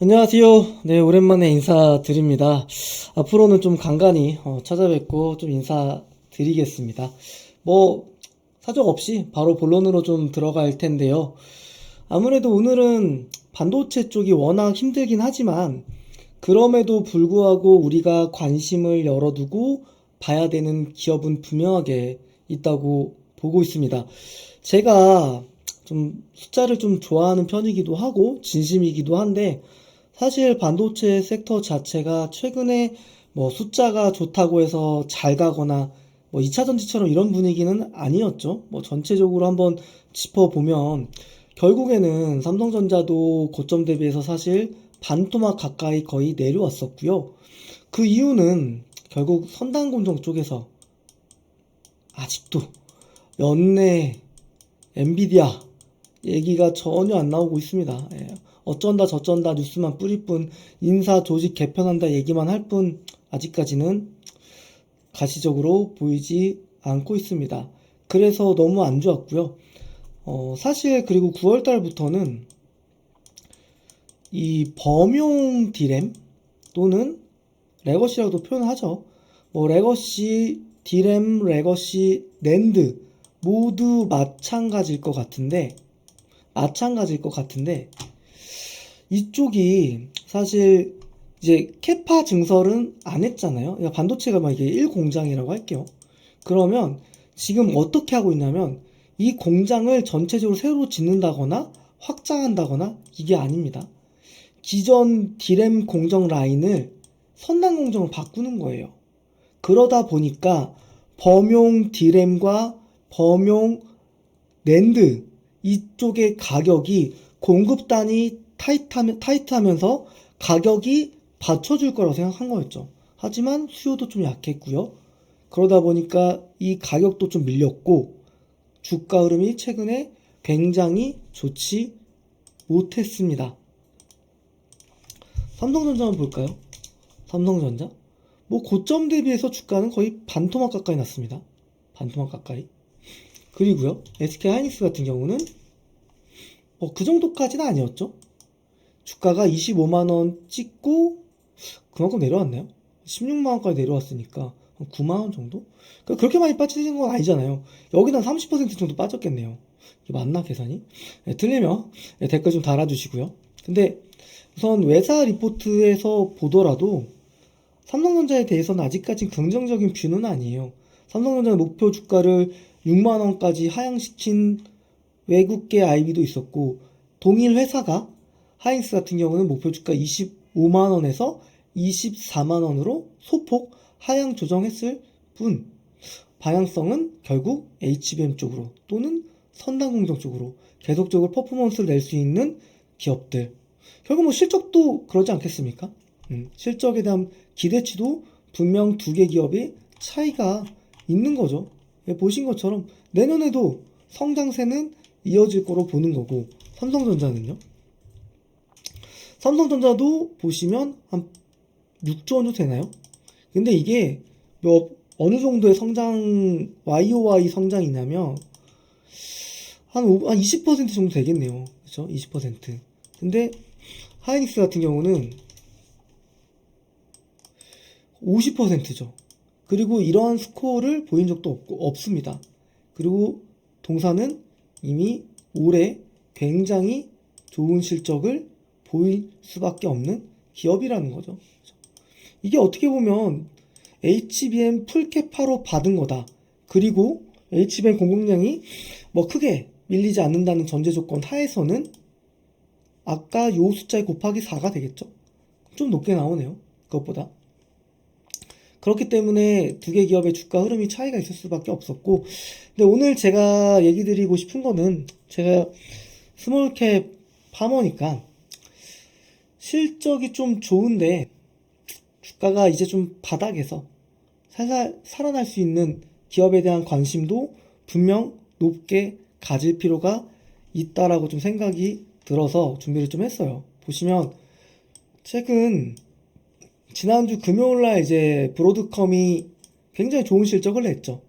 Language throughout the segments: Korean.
안녕하세요. 네, 오랜만에 인사드립니다. 앞으로는 좀 간간히 어, 찾아뵙고 좀 인사드리겠습니다. 뭐, 사정 없이 바로 본론으로 좀 들어갈 텐데요. 아무래도 오늘은 반도체 쪽이 워낙 힘들긴 하지만, 그럼에도 불구하고 우리가 관심을 열어두고 봐야 되는 기업은 분명하게 있다고 보고 있습니다. 제가 좀 숫자를 좀 좋아하는 편이기도 하고, 진심이기도 한데, 사실 반도체 섹터 자체가 최근에 뭐 숫자가 좋다고 해서 잘 가거나 뭐 2차 전지처럼 이런 분위기는 아니었죠. 뭐 전체적으로 한번 짚어보면 결국에는 삼성전자도 고점 대비해서 사실 반토막 가까이 거의 내려왔었고요. 그 이유는 결국 선단 공정 쪽에서 아직도 연내 엔비디아 얘기가 전혀 안 나오고 있습니다. 예. 어쩐다 저쩐다 뉴스만 뿌릴 뿐 인사 조직 개편한다 얘기만 할 뿐 아직까지는 가시적으로 보이지 않고 있습니다. 그래서 너무 안 좋았고요. 어, 사실 그리고 9월 달부터는 이 범용 디램 또는 레거시라고도 표현하죠. 뭐 레거시 디램, 레거시, 낸드 모두 마찬가지일 것 같은데 마찬가지일 것 같은데 이쪽이 사실 이제 캐파 증설은 안 했잖아요. 그러니까 반도체가 막 이게 1공장이라고 할게요. 그러면 지금 어떻게 하고 있냐면 이 공장을 전체적으로 새로 짓는다거나 확장한다거나 이게 아닙니다. 기존 디램 공정 라인을 선단 공정으로 바꾸는 거예요. 그러다 보니까 범용 디램과 범용 낸드 이쪽의 가격이 공급단이 타이트하면, 타이트하면서 가격이 받쳐줄 거라고 생각한 거였죠. 하지만 수요도 좀 약했고요. 그러다 보니까 이 가격도 좀 밀렸고 주가 흐름이 최근에 굉장히 좋지 못했습니다. 삼성전자 한번 볼까요? 삼성전자 뭐 고점 대비해서 주가는 거의 반토막 가까이 났습니다. 반토막 가까이. 그리고요 SK 하이닉스 같은 경우는 뭐 그 정도까지는 아니었죠. 주가가 25만 원 찍고 그만큼 내려왔나요? 16만 원까지 내려왔으니까 한 9만 원 정도? 그러니까 그렇게 많이 빠지는 건 아니잖아요. 여기는 한 30% 정도 빠졌겠네요. 맞나 계산이? 네, 틀리면 네, 댓글 좀 달아주시고요. 근데 우선 외사 리포트에서 보더라도 삼성전자에 대해서는 아직까지 긍정적인 뷰는 아니에요. 삼성전자의 목표 주가를 6만 원까지 하향시킨 외국계 IB도 있었고 동일 회사가 하인스 같은 경우는 목표 주가 25만 원에서 24만 원으로 소폭 하향 조정했을 뿐 방향성은 결국 HBM 쪽으로 또는 선단공정 쪽으로 계속적으로 퍼포먼스를 낼 수 있는 기업들 결국 뭐 실적도 그러지 않겠습니까? 음, 실적에 대한 기대치도 분명 두 개 기업의 차이가 있는 거죠. 예, 보신 것처럼 내년에도 성장세는 이어질 거로 보는 거고 삼성전자는요. 삼성전자도 보시면 한 6조 원 정도 되나요? 근데 이게 몇 어느 정도의 성장 YOY 성장이냐면 한, 오- 한20% 정도 되겠네요. 그렇죠? 20%. 근데 하이닉스 같은 경우는 50%죠. 그리고 이러한 스코어를 보인 적도 없고 없습니다. 그리고 동사는 이미 올해 굉장히 좋은 실적을 보일 수밖에 없는 기업이라는 거죠. 이게 어떻게 보면 HBM 풀캐파로 받은 거다. 그리고 HBM 공급량이 뭐 크게 밀리지 않는다는 전제 조건 하에서는 아까 요 숫자에 곱하기 4가 되겠죠. 좀 높게 나오네요. 그것보다. 그렇기 때문에 두 개 기업의 주가 흐름이 차이가 있을 수밖에 없었고, 근데 오늘 제가 얘기 드리고 싶은 거는 제가 스몰캡 파머니까 실적이 좀 좋은데 주가가 이제 좀 바닥에서 살살 살아날 수 있는 기업에 대한 관심도 분명 높게 가질 필요가 있다라고 좀 생각이 들어서 준비를 좀 했어요. 보시면 최근 지난주 금요일 날 이제 브로드컴이 굉장히 좋은 실적을 냈죠.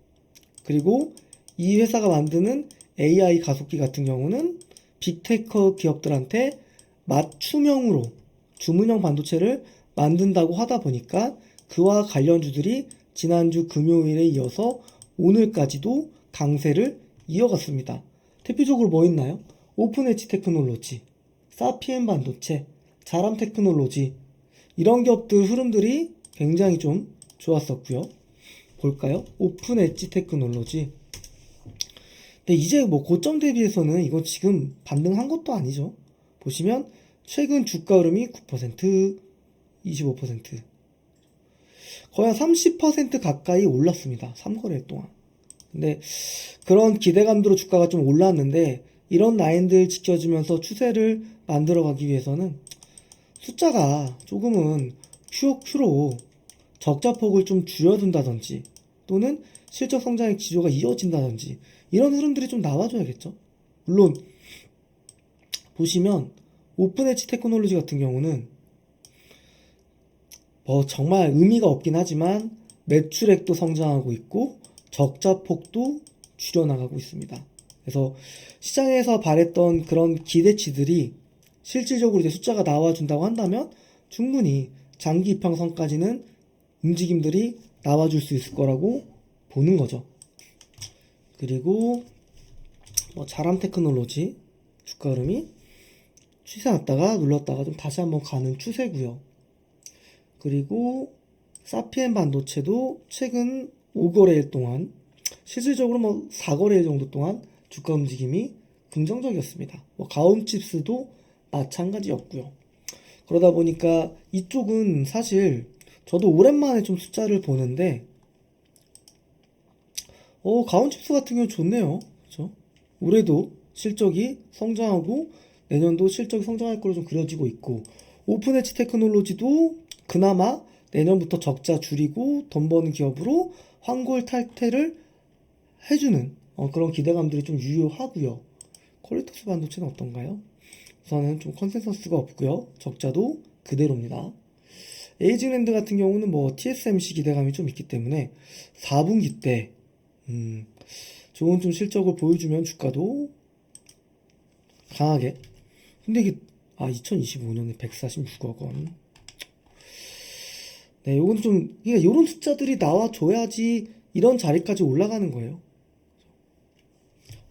그리고 이 회사가 만드는 AI 가속기 같은 경우는 빅테크 기업들한테 맞춤형으로 주문형 반도체를 만든다고 하다 보니까 그와 관련주들이 지난주 금요일에 이어서 오늘까지도 강세를 이어갔습니다. 대표적으로 뭐 있나요? 오픈 엣지 테크놀로지, 사피엔 반도체, 자람 테크놀로지 이런 기업들 흐름들이 굉장히 좀 좋았었고요. 볼까요? 오픈 엣지 테크놀로지. 근데 이제 뭐 고점 대비해서는 이거 지금 반등한 것도 아니죠. 보시면 최근 주가 흐름이 9%, 25%. 거의 한 30% 가까이 올랐습니다. 3거래일 동안. 근데 그런 기대감으로 주가가 좀 올랐는데 이런 라인들 지켜주면서 추세를 만들어 가기 위해서는 숫자가 조금은 QOQ로 적자폭을 좀 줄여둔다든지 또는 실적 성장의 기조가 이어진다든지 이런 흐름들이 좀 나와줘야겠죠. 물론 보시면 오픈 엣지 테크놀로지 같은 경우는 뭐 정말 의미가 없긴 하지만 매출액도 성장하고 있고 적자 폭도 줄여나가고 있습니다. 그래서 시장에서 바랬던 그런 기대치들이 실질적으로 이제 숫자가 나와준다고 한다면 충분히 장기 이평선까지는 움직임들이 나와줄 수 있을 거라고 보는 거죠. 그리고 뭐 자람 테크놀로지 주가 흐름이 추세 났다가 눌렀다가 좀 다시 한번 가는 추세고요. 그리고 사피엔 반도체도 최근 5거래일 동안 실질적으로 뭐 4거래일 정도 동안 주가 움직임이 긍정적이었습니다. 뭐 가온칩스도 마찬가지였고요. 그러다 보니까 이쪽은 사실 저도 오랜만에 좀 숫자를 보는데 어, 가온칩스 같은 경우 좋네요. 그죠? 올해도 실적이 성장하고 내년도 실적이 성장할 걸로 좀 그려지고 있고 오픈 엣지 테크놀로지도 그나마 내년부터 적자 줄이고 돈 버는 기업으로 환골 탈퇴를 해주는 어, 그런 기대감들이 좀 유효하고요. 퀄리토스 반도체는 어떤가요? 우선은 좀 컨센서스가 없고요. 적자도 그대로입니다. 에이징랜드 같은 경우는 뭐 TSMC 기대감이 좀 있기 때문에 4분기 때 음, 좋은 좀 실적을 보여주면 주가도 강하게. 근데 이게 아 2025년에 146억 원. 네, 요건 좀 그러니까 요런 숫자들이 나와 줘야지 이런 자리까지 올라가는 거예요.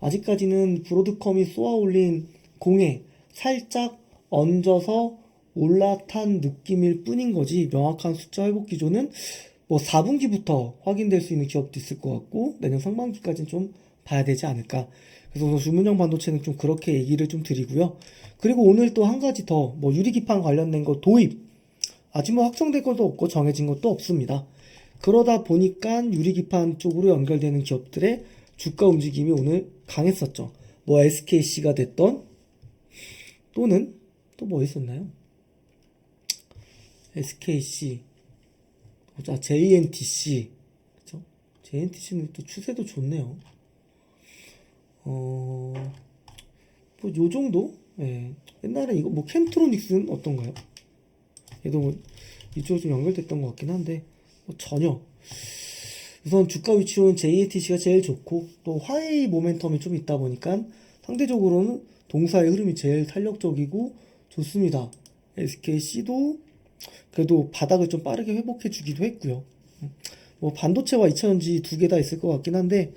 아직까지는 브로드컴이 쏘아 올린 공에 살짝 얹어서 올라탄 느낌일 뿐인 거지 명확한 숫자 회복 기조는 뭐 4분기부터 확인될 수 있는 기업도 있을 것 같고 내년 상반기까지는 좀 봐야 되지 않을까 그래서 주문형 반도체는 좀 그렇게 얘기를 좀 드리고요 그리고 오늘 또 한 가지 더 뭐 유리기판 관련된 거 도입 아직 뭐 확정된 것도 없고 정해진 것도 없습니다 그러다 보니까 유리기판 쪽으로 연결되는 기업들의 주가 움직임이 오늘 강했었죠 뭐 SKC가 됐던 또는 또 뭐 있었나요? SKC, 자 JNTC, 그죠? JNTC는 또 추세도 좋네요. 어, 뭐요 정도? 예. 옛날에 이거 뭐 캠트로닉스는 어떤가요? 얘도 뭐 이쪽으로 좀 연결됐던 것 같긴 한데 뭐 전혀. 우선 주가 위치로는 JNTC가 제일 좋고 또 화웨이 모멘텀이 좀 있다 보니까 상대적으로는 동사의 흐름이 제일 탄력적이고 좋습니다. SKC도 그래도 바닥을 좀 빠르게 회복해 주기도 했고요. 뭐 반도체와 2차전지 두 개 다 있을 것 같긴 한데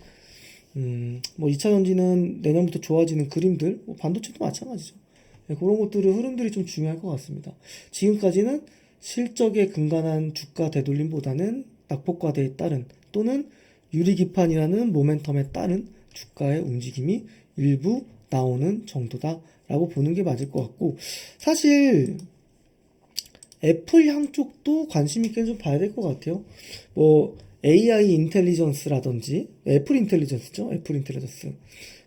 음, 뭐 2차 전지는 내년부터 좋아지는 그림들, 뭐 반도체도 마찬가지죠. 네, 그런 것들의 흐름들이 좀 중요할 것 같습니다. 지금까지는 실적에 근간한 주가 되돌림보다는 낙폭과대에 따른 또는 유리기판이라는 모멘텀에 따른 주가의 움직임이 일부 나오는 정도다라고 보는 게 맞을 것 같고 사실 애플 향 쪽도 관심 있게 좀 봐야 될 것 같아요. 뭐 AI 인텔리전스라든지 애플 인텔리전스죠. 애플 인텔리전스.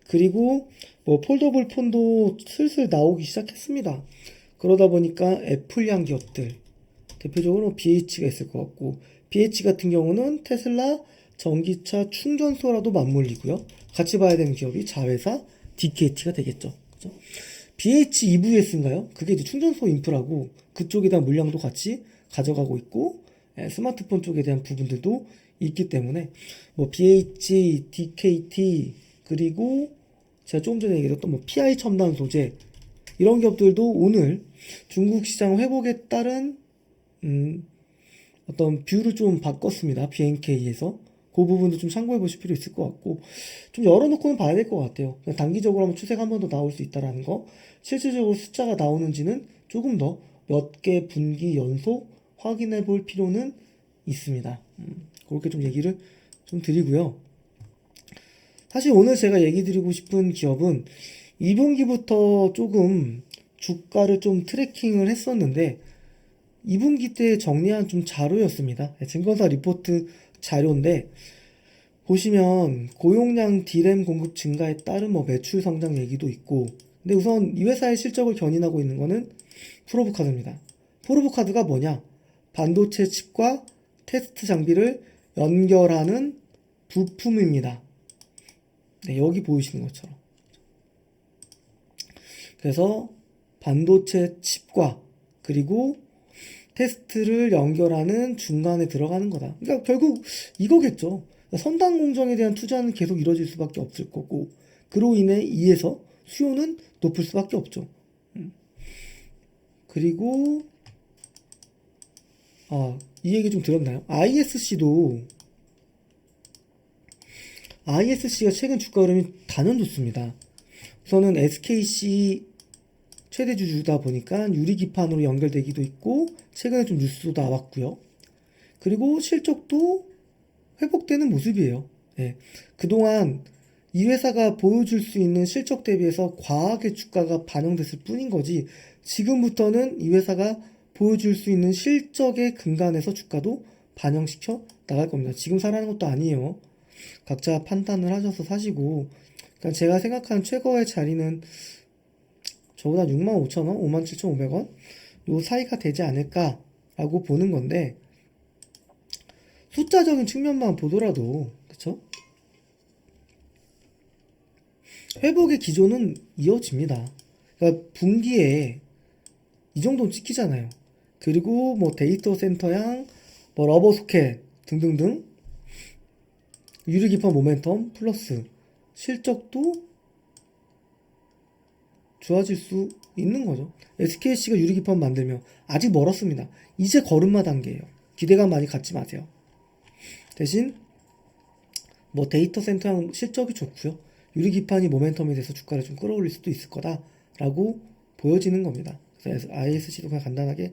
그리고 뭐 폴더블 폰도 슬슬 나오기 시작했습니다. 그러다 보니까 애플 향 기업들 대표적으로 BH가 있을 것 같고 BH 같은 경우는 테슬라 전기차 충전소라도 맞물리고요. 같이 봐야 되는 기업이 자회사 DKT가 되겠죠. 그죠? BH EVS인가요? 그게 이제 충전소 인프라고 그쪽에 대한 물량도 같이 가져가고 있고 예, 스마트폰 쪽에 대한 부분들도 있기 때문에 뭐 BH, DKT 그리고 제가 조금 전에 얘기했던 뭐 PI 첨단 소재 이런 기업들도 오늘 중국 시장 회복에 따른 음, 어떤 뷰를 좀 바꿨습니다. BNK에서. 그 부분도 좀 참고해 보실 필요 있을 것 같고, 좀 열어놓고는 봐야 될 것 같아요. 단기적으로 한번 추세가 한 번 더 나올 수 있다라는 거, 실질적으로 숫자가 나오는지는 조금 더 몇 개 분기 연속 확인해 볼 필요는 있습니다. 음, 그렇게 좀 얘기를 좀 드리고요. 사실 오늘 제가 얘기 드리고 싶은 기업은 2분기부터 조금 주가를 좀 트래킹을 했었는데 2분기 때 정리한 좀 자료였습니다. 네, 증권사 리포트 자료인데 보시면 고용량 디램 공급 증가에 따른 뭐 매출 성장 얘기도 있고 근데 우선 이 회사의 실적을 견인하고 있는 거는 프로브카드입니다. 프로브카드가 뭐냐? 반도체 칩과 테스트 장비를 연결하는 부품입니다. 네, 여기 보이시는 것처럼. 그래서 반도체 칩과 그리고 테스트를 연결하는 중간에 들어가는 거다. 그러니까 결국 이거겠죠. 선단 공정에 대한 투자는 계속 이루어질 수밖에 없을 거고, 그로 인해 이에서 수요는 높을 수밖에 없죠. 음. 그리고 아, 이 얘기 좀 들었나요? ISC도 ISC가 최근 주가 흐름이 단연 좋습니다. 우선은 SKC 최대 주주다 보니까 유리 기판으로 연결되기도 있고 최근에 좀 뉴스도 나왔고요. 그리고 실적도 회복되는 모습이에요. 예. 그동안 이 회사가 보여줄 수 있는 실적 대비해서 과하게 주가가 반영됐을 뿐인 거지 지금부터는 이 회사가 보여줄 수 있는 실적의 근간에서 주가도 반영시켜 나갈 겁니다. 지금 사라는 것도 아니에요. 각자 판단을 하셔서 사시고 그러니까 제가 생각하는 최고의 자리는 저보다 65,000원, 57,500원 요 사이가 되지 않을까라고 보는 건데 숫자적인 측면만 보더라도 그쵸? 회복의 기조는 이어집니다. 그러니까 분기에 이 정도는 찍히잖아요. 그리고 뭐 데이터 센터양, 뭐 러버 소켓 등등등 유리기판 모멘텀 플러스 실적도 좋아질 수 있는 거죠. SKC가 유리기판 만들면 아직 멀었습니다. 이제 걸음마 단계예요. 기대감 많이 갖지 마세요. 대신 뭐 데이터 센터랑 실적이 좋고요. 유리기판이 모멘텀이 돼서 주가를 좀 끌어올릴 수도 있을 거다라고 보여지는 겁니다. 그래서 ISC도 그냥 간단하게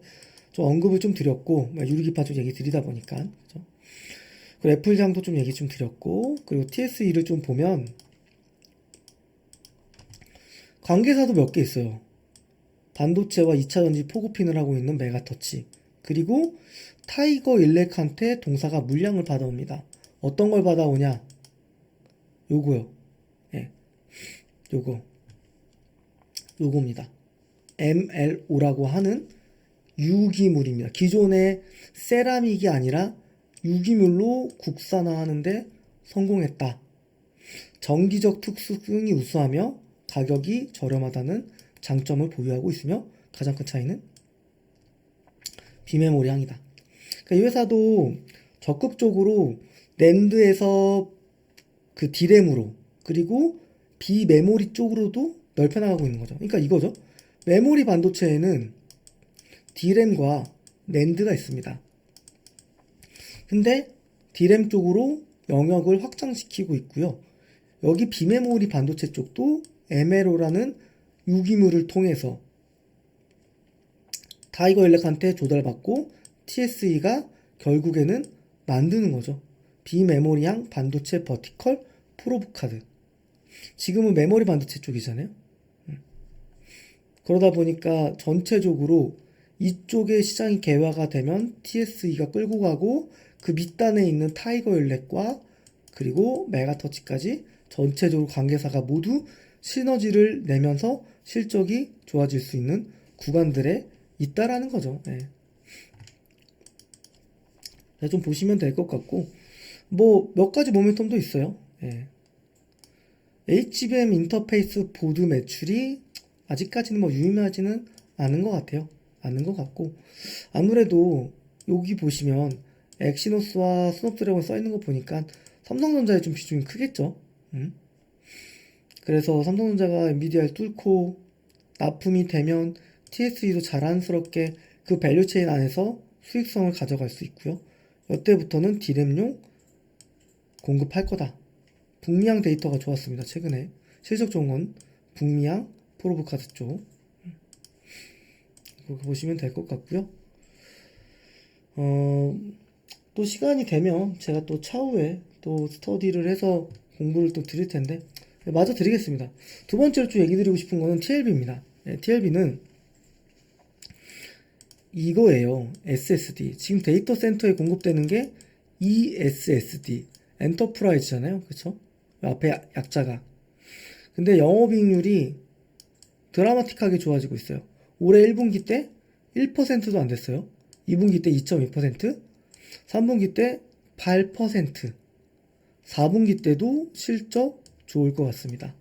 좀 언급을 좀 드렸고 뭐 유리기판 좀 얘기 드리다 보니까 그죠? 그리고 애플장도 좀 얘기 좀 드렸고 그리고 TSE를 좀 보면 관계사도 몇 개 있어요. 반도체와 2차 전지 포고핀을 하고 있는 메가터치. 그리고 타이거 일렉한테 동사가 물량을 받아옵니다. 어떤 걸 받아오냐? 요거요. 예. 요거. 요겁니다. MLO라고 하는 유기물입니다. 기존의 세라믹이 아니라 유기물로 국산화하는데 성공했다. 정기적 특수성이 우수하며 가격이 저렴하다는 장점을 보유하고 있으며 가장 큰 차이는 비메모리 향이다. 그러니까 이 회사도 적극적으로 랜드에서 그 디램으로 그리고 비메모리 쪽으로도 넓혀 나가고 있는 거죠. 그러니까 이거죠. 메모리 반도체에는 디램과 랜드가 있습니다. 근데 디램 쪽으로 영역을 확장시키고 있고요. 여기 비메모리 반도체 쪽도 MLO라는 유기물을 통해서 타이거 일렉한테 조달받고 TSE가 결국에는 만드는 거죠. 비메모리형 반도체 버티컬 프로브 카드. 지금은 메모리 반도체 쪽이잖아요. 음. 그러다 보니까 전체적으로 이쪽의 시장이 개화가 되면 TSE가 끌고 가고 그 밑단에 있는 타이거 일렉과 그리고 메가터치까지 전체적으로 관계사가 모두 시너지를 내면서 실적이 좋아질 수 있는 구간들에 있다라는 거죠. 예. 네, 좀 보시면 될 것 같고 뭐 몇 가지 모멘텀도 있어요. 예. HBM 인터페이스 보드 매출이 아직까지는 뭐 유의미하지는 않은 것 같아요. 않은 것 같고 아무래도 여기 보시면 엑시노스와 스냅드래곤 써 있는 거 보니까 삼성전자의 좀 비중이 크겠죠. 음? 그래서 삼성전자가 엔비디아를 뚫고 납품이 되면 TSE도 자랑스럽게 그 밸류체인 안에서 수익성을 가져갈 수 있고요. 이때부터는 디램용 공급할 거다. 북미양 데이터가 좋았습니다. 최근에 실적 좋은 건 북미양 프로브카드 쪽 보시면 될 것 같고요. 어, 또 시간이 되면 제가 또 차후에 또 스터디를 해서 공부를 또 드릴 텐데 마저 드리겠습니다. 두 번째로 좀 얘기 드리고 싶은 거는 TLB입니다. TLB는 이거예요. SSD. 지금 데이터 센터에 공급되는 게 ESSD. 엔터프라이즈잖아요. 그쵸? 앞에 약- 약자가. 근데 영업이익률이 드라마틱하게 좋아지고 있어요. 올해 1분기 때 1%도 안 됐어요. 2분기 때 2.2%, 3분기 때 8%, 4분기 때도 실적 좋을 것 같습니다.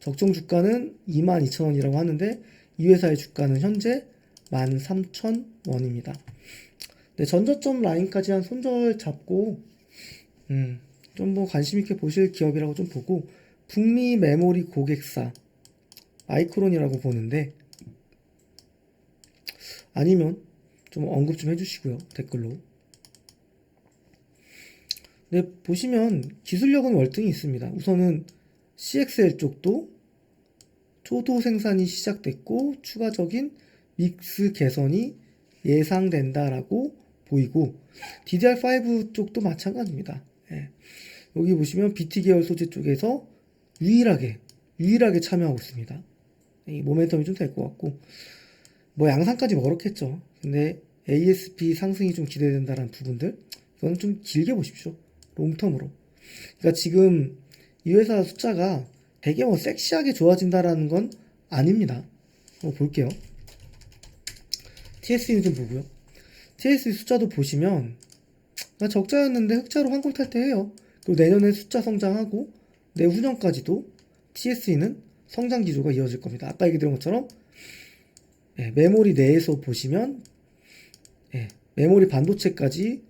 적정 주가는 22,000원이라고 하는데 이 회사의 주가는 현재 13,000원입니다. 네, 전저점 라인까지 한 손절 잡고 음, 좀 뭐 관심 있게 보실 기업이라고 좀 보고 북미 메모리 고객사 마이크론이라고 보는데 아니면 좀 언급 좀 해주시고요 댓글로 네 보시면 기술력은 월등히 있습니다 우선은 CXL 쪽도 초도 생산이 시작됐고 추가적인 믹스 개선이 예상된다라고 보이고 DDR5 쪽도 마찬가지입니다. 예. 여기 보시면 BT 계열 소재 쪽에서 유일하게 유일하게 참여하고 있습니다. 이 모멘텀이 좀 될 것 같고 뭐 양상까지 멀었겠죠. 근데 ASP 상승이 좀 기대된다는 부분들 이건 좀 길게 보십시오. 롱텀으로. 그러니까 지금 이 회사 숫자가 되게 뭐 섹시하게 좋아진다라는 건 아닙니다. 한번 볼게요. TSE는 좀 보고요. TSE 숫자도 보시면 아, 적자였는데 흑자로 환골 탈퇴해요. 그리고 내년에 숫자 성장하고 내후년까지도 TSE는 성장 기조가 이어질 겁니다. 아까 얘기 드린 것처럼 예, 메모리 내에서 보시면 예, 메모리 반도체까지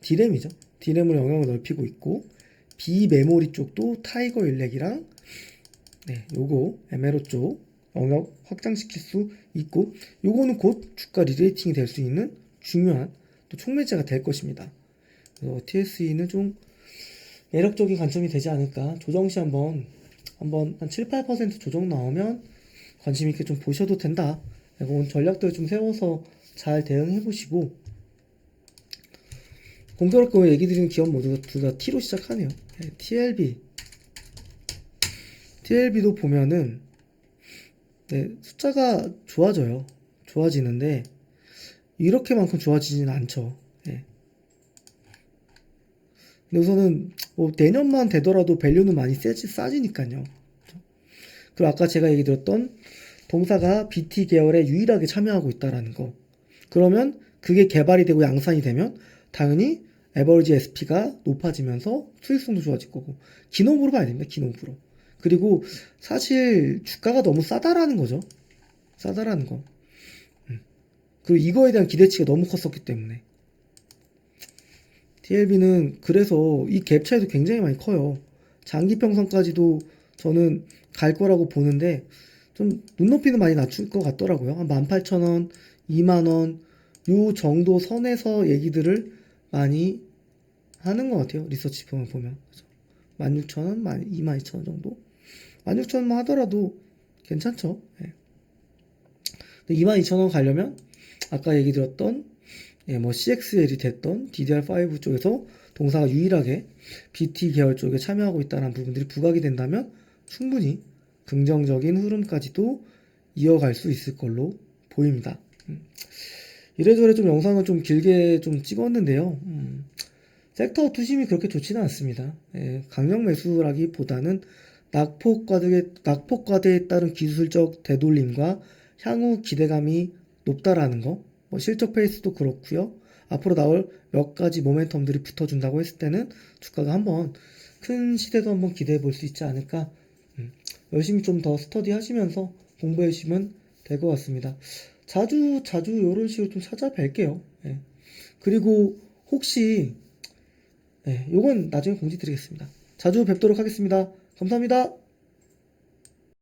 D램이죠. D램으로 영역을 넓히고 있고 비메모리 쪽도 타이거 일렉이랑 네, 요거 에메로 쪽 영역 확장시킬 수 있고 요거는 곧 주가 리레이팅이 될 수 있는 중요한 또 촉매제가 될 것입니다. 그래서 TSE는 좀 매력적인 관점이 되지 않을까. 조정 시 한번 한번 한 7, 8% 조정 나오면 관심 있게 좀 보셔도 된다. 이건 전략들 좀 세워서 잘 대응해 보시고 공교롭게 얘기 드리는 기업 모두 둘 다 T로 시작하네요. 네, TLB TLB도 보면은 네, 숫자가 좋아져요. 좋아지는데 이렇게만큼 좋아지지는 않죠. 예. 근데 우선은 뭐 내년만 되더라도 밸류는 많이 세지, 싸지니까요. 그리고 아까 제가 얘기 드렸던 동사가 BT 계열에 유일하게 참여하고 있다라는 거. 그러면 그게 개발이 되고 양산이 되면 당연히 에버리지 SP가 높아지면서 수익성도 좋아질 거고 기노브로 봐야 됩니다. 기노브로. 그리고 사실 주가가 너무 싸다라는 거죠. 싸다라는 거. 음. 그리고 이거에 대한 기대치가 너무 컸었기 때문에 TLB는 그래서 이 갭 차이도 굉장히 많이 커요. 장기 평선까지도 저는 갈 거라고 보는데 좀 눈높이는 많이 낮출 것 같더라고요. 한 18,000원, 2만원 요 정도 선에서 얘기들을 많이 하는 것 같아요. 리서치 보면 보면. 그죠? 16,000원, 22,000원 정도. 16,000원만 하더라도 괜찮죠. 예. 22,000원 가려면 아까 얘기 드렸던 예, 뭐 CXL이 됐던 DDR5 쪽에서 동사가 유일하게 BT 계열 쪽에 참여하고 있다는 부분들이 부각이 된다면 충분히 긍정적인 흐름까지도 이어갈 수 있을 걸로 보입니다. 음. 이래저래 좀 영상을 좀 길게 좀 찍었는데요. 음. 섹터 투심이 그렇게 좋지는 않습니다. 예, 강력 매수라기보다는 낙폭과대에, 낙폭과대에 따른 기술적 되돌림과 향후 기대감이 높다라는 거, 뭐 실적 페이스도 그렇고요. 앞으로 나올 몇 가지 모멘텀들이 붙어준다고 했을 때는 주가가 한번 큰 시대도 한번 기대해 볼 수 있지 않을까. 음, 열심히 좀 더 스터디 하시면서 공부해 주시면 될 것 같습니다. 자주 자주 이런 식으로 좀 찾아뵐게요. 예. 그리고 혹시 예, 요건 나중에 공지 드리겠습니다. 자주 뵙도록 하겠습니다. 감사합니다.